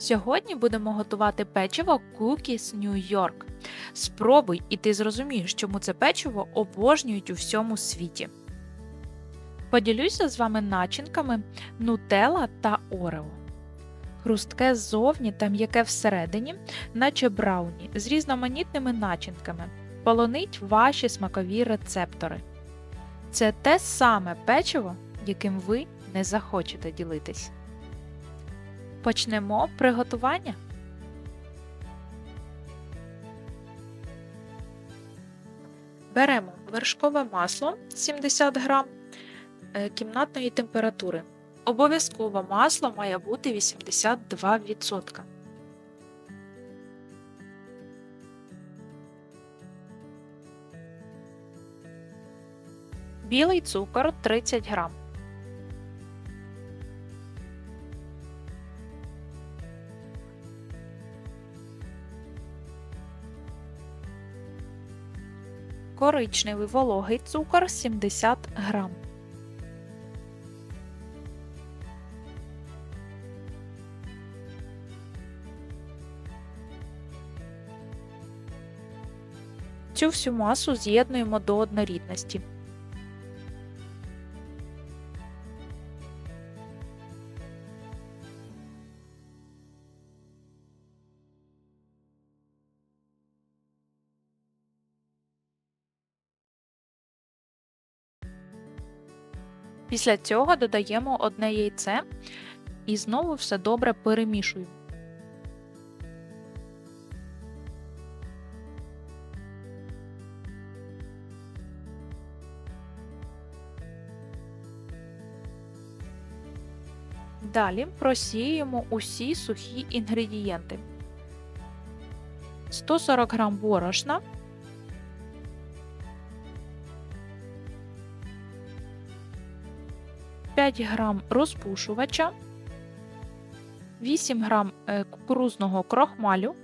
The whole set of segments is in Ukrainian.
Сьогодні будемо готувати печиво Cookies New York. Спробуй, і ти зрозумієш, чому це печиво обожнюють у всьому світі. Поділюся з вами начинками Нутелла та Орео. Хрустке ззовні та м'яке всередині, наче брауні, з різноманітними начинками. Полонить ваші смакові рецептори. Це те саме печиво, яким ви не захочете ділитись. Почнемо приготування. Беремо вершкове масло 70 г кімнатної температури. Обов'язково масло має бути 82%. Білий цукор 30 грам. Коричневий вологий цукор 70 грам. Цю всю масу з'єднуємо до однорідності. Після цього додаємо одне яйце і знову все добре перемішуємо. Далі просіємо усі сухі інгредієнти. 140 г борошна 5 грам розпушувача, 8 грам е, кукурузного крохмалю,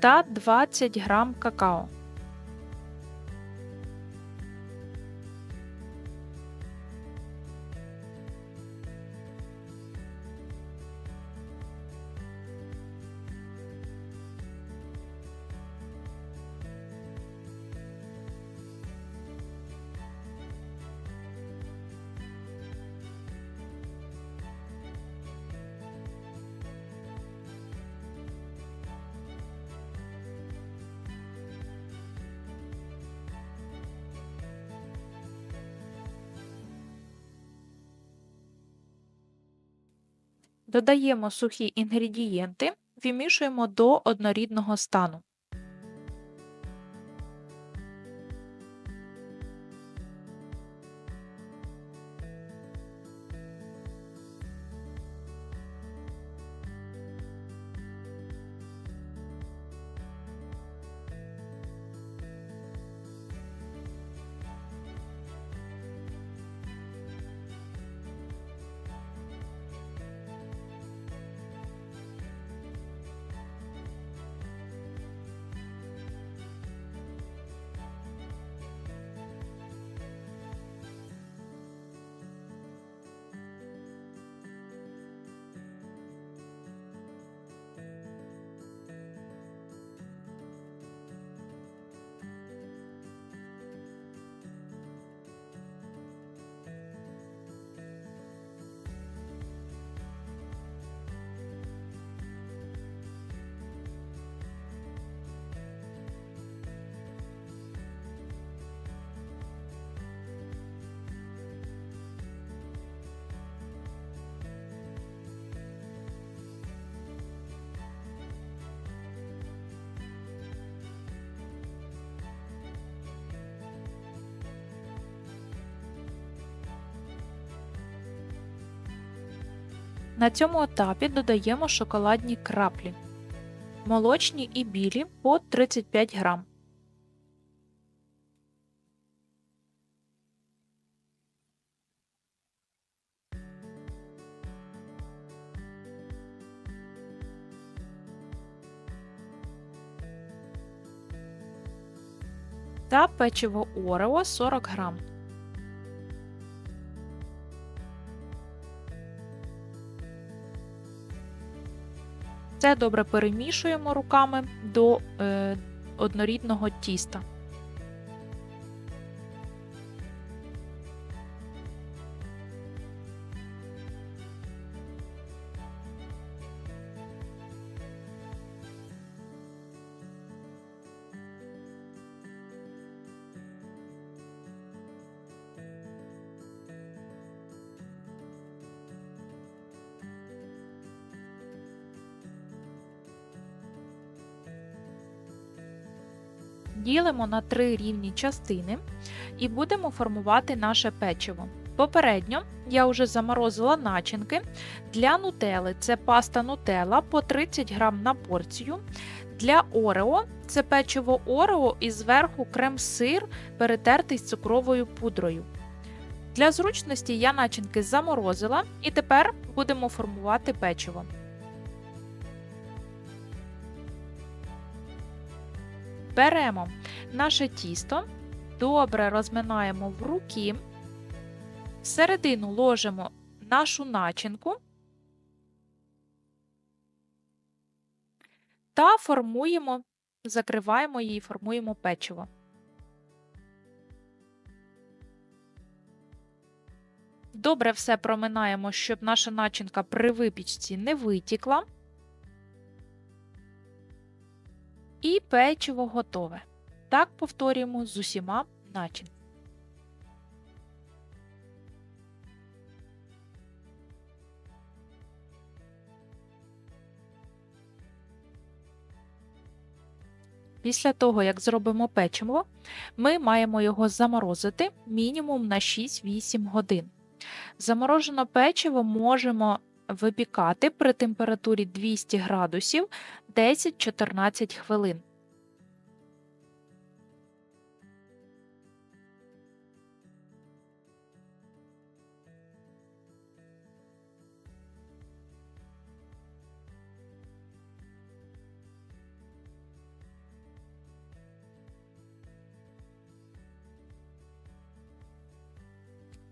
та 20 грам какао. Додаємо сухі інгредієнти, вимішуємо до однорідного стану. На цьому етапі додаємо шоколадні краплі, молочні і білі по 35 грам. Та печиво Орео 40 грам. Це добре перемішуємо руками до е, однорідного тіста. Ділимо на три рівні частини і будемо формувати наше печиво. Попередньо я вже заморозила начинки для нутели це паста нутела по 30 г на порцію. Для орео це печиво орео і зверху крем-сир, перетертий з цукровою пудрою. Для зручності я начинки заморозила і тепер будемо формувати печиво. Беремо наше тісто, добре розминаємо в руки, всередину ложимо нашу начинку та формуємо, закриваємо її, формуємо печиво. Добре все проминаємо, щоб наша начинка при випічці не витікла. І печиво готове. Так повторюємо з усіма начинками. Після того, як зробимо печиво, ми маємо його заморозити мінімум на 6-8 годин. Заморожене печиво можемо випікати при температурі 200 градусів 10-14 хвилин.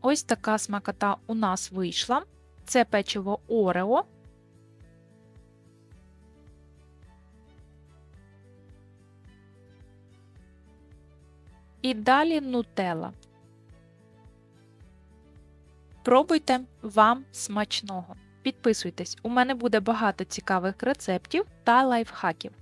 Ось така смакота у нас вийшла. Це печиво Орео. І далі нутелла. Пробуйте вам смачного. Підписуйтесь, у мене буде багато цікавих рецептів та лайфхаків.